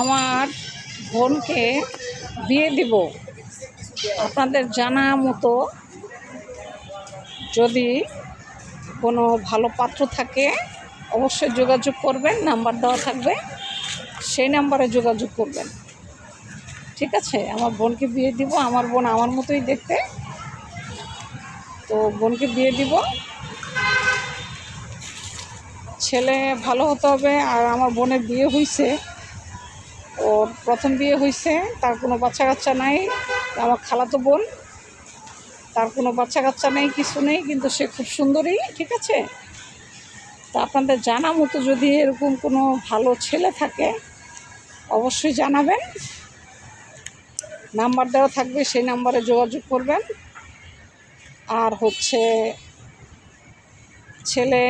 আমার বোনকে বিয়ে দিব। আপনাদের জানা মতো যদি কোনো ভালো পাত্র থাকে, অবশ্যই যোগাযোগ করবেন, নাম্বার দেওয়া থাকবে, সেই নাম্বারে যোগাযোগ করবেন। ঠিক আছে? আমার বোনকে বিয়ে দিব, আমার বোন আমার মতোই দেখতে। তো বোনকে বিয়ে দিব। ছেলে ভালো হতে হবে, আর আমার বোনের বিয়ে হয়েছে ওর প্রথম বিয়ে হয়েছে তার কোনো বাচ্চা কাচ্চা নাই, আমার খালাতো বোন। তার কোনো বাচ্চা কাচ্চা নেই, কিছু নেই, কিন্তু সে খুব সুন্দরী, ঠিক আছে? তা আপনাদের জানা মতো যদি এরকম কোনো ভালো ছেলে থাকে, অবশ্যই জানাবেন। নাম্বার দেওয়া থাকবে, সেই নাম্বারে যোগাযোগ করবেন। আর হচ্ছে, ছেলে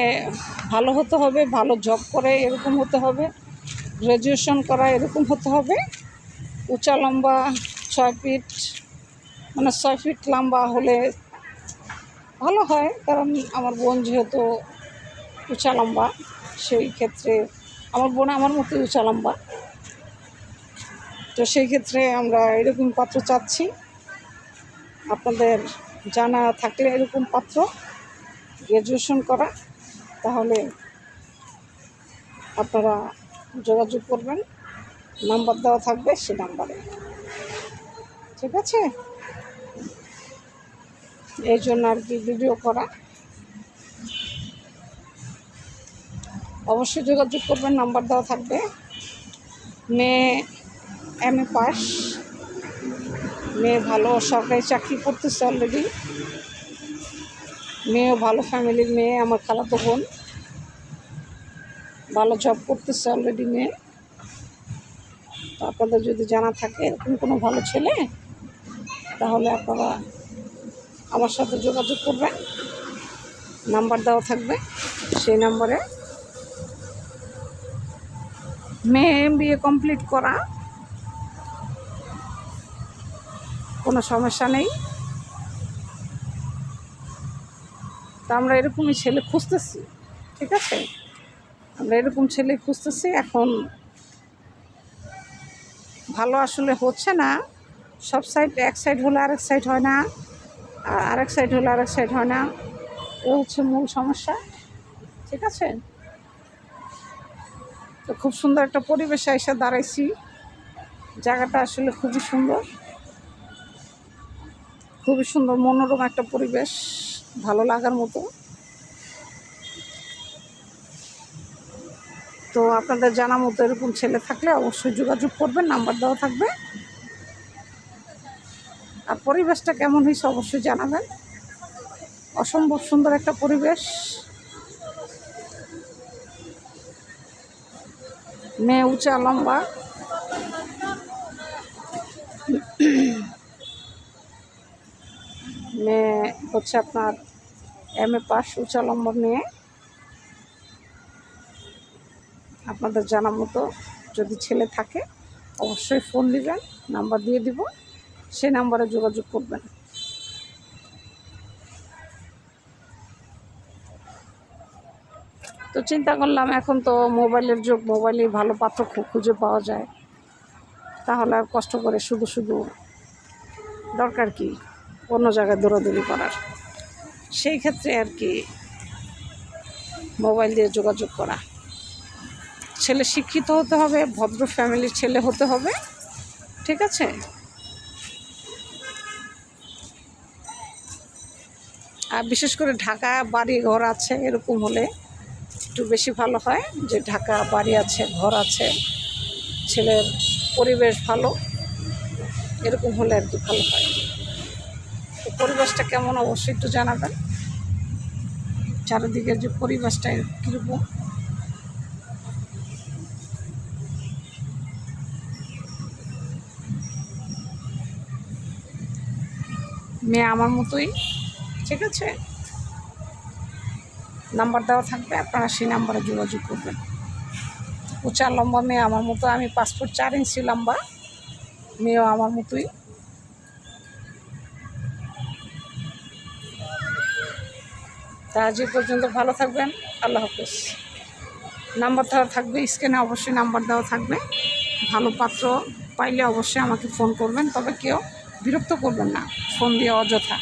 ভালো হতে হবে, ভালো জব করে এরকম হতে হবে। গ্র্যাজুয়েশন করা এরকম হতে হবে। উঁচা লম্বা ছয় ফিট মানে ছয় ফিট লম্বা হলে ভালো হয়, কারণ আমার বোন যেহেতু উঁচা লম্বা, সেই ক্ষেত্রে আমার বোন আমার মতোই উঁচা লম্বা। তো সেই ক্ষেত্রে আমরা এরকম পাত্র চাচ্ছি। আপনাদের জানা থাকলে এরকম পাত্র গ্র্যাজুয়েশন করা, তাহলে আপনারা যোগাযোগ করবেন। নাম্বার দেওয়া থাকবে সে নাম্বারে। ঠিক আছে? এই জন্য আর কি ভিডিও করা। অবশ্যই যোগাযোগ করবেন, নাম্বার দেওয়া থাকবে। মেয়ে এম এ পাস। মেয়ে ভালো সরকারি চাকরি করতেছে অলরেডি মেয়েও ভালো ফ্যামিলির মেয়ে, আমার খালাতো বোন। ভালো জব করতেছে অলরেডি মেয়ে। তো আপনাদের যদি জানা থাকে এরকম কোনো ভালো ছেলে, তাহলে আপনারা আমার সাথে যোগাযোগ করবেন। নাম্বার দেওয়া থাকবে সেই নাম্বারে। মেয়ে এম বিএ কমপ্লিট করা, কোনো সমস্যা নেই। তা আমরা এরকমই ছেলে খুঁজতেছি, ঠিক আছে? আমরা এরকম ছেলে খুঁজতেছি, এখন ভালো আসলে হচ্ছে না। সব সাইড এক সাইড হলে আরেক সাইড হয় না, আর আরেক সাইড হলে আরেক সাইড হয় না। এ হচ্ছে মূল সমস্যা, ঠিক আছে? তো খুব সুন্দর একটা পরিবেশে এসে দাঁড়াইছি। জায়গাটা আসলে খুবই সুন্দর। খুবই সুন্দর, মনোরম একটা পরিবেশ, ভালো লাগার মতো। তো আপনাদের জানা মতো এরকম ছেলে থাকলে অবশ্যই যোগাযোগ করবেন, নাম্বার দেওয়া থাকবে। আর পরিবেশটা কেমন হয়েছে অবশ্যই জানাবেন। অসম্ভব সুন্দর একটা পরিবেশ। মেয়ে উঁচা, লম্বা। মেয়ে হচ্ছে আপনার এম এ পাস উঁচা, লম্বা মেয়ে। আপনাদের জানা মতো যদি ছেলে থাকে, অবশ্যই ফোন দিবেন, নাম্বার দিয়ে দিব সেই নাম্বারে যোগাযোগ করবেন। তো চিন্তা করলাম, এখন তো মোবাইলের যুগ মোবাইলে ভালো পাত্র খুঁজে পাওয়া যায়। তাহলে আর কষ্ট করে শুধু শুধু দরকার কি? অন্য জায়গায় দৌড়াদৌড়ি করার। সেই ক্ষেত্রে আর কি মোবাইল দিয়ে যোগাযোগ করা। ছেলে শিক্ষিত হতে হবে, ভদ্র ফ্যামিলির ছেলে হতে হবে, ঠিক আছে? আর বিশেষ করে ঢাকা বাড়ি ঘর আছে, এরকম হলে একটু বেশি ভালো হয় যে ঢাকা বাড়ি আছে, ঘর আছে, ছেলের পরিবেশ ভালো, এরকম হলে আর কি ভালো হয়। তো পরিবেশটা কেমন অবশ্যই একটু জানাবেন। চারিদিকে যে পরিবেশটা কীরকম? মেয়ে আমার মতোই। ঠিক আছে? নাম্বার দেওয়া থাকবে, আপনারা সেই নাম্বারে যোগাযোগ করবেন। উঁচা লম্বা মেয়ে আমার মতো, আমি পাসপোর্ট চার ইঞ্চি লম্বা, মেয়েও আমার মতোই। তা আজ পর্যন্ত ভালো থাকবেন, আল্লাহ হাফেজ। নাম্বার দেওয়া থাকবে, স্ক্রিনে অবশ্যই নাম্বার দেওয়া থাকবে। ভালো পাত্র পাইলে অবশ্যই আমাকে ফোন করবেন, তবে কেউ বিরক্ত করবেন না ফোন দিয়ে অযথা।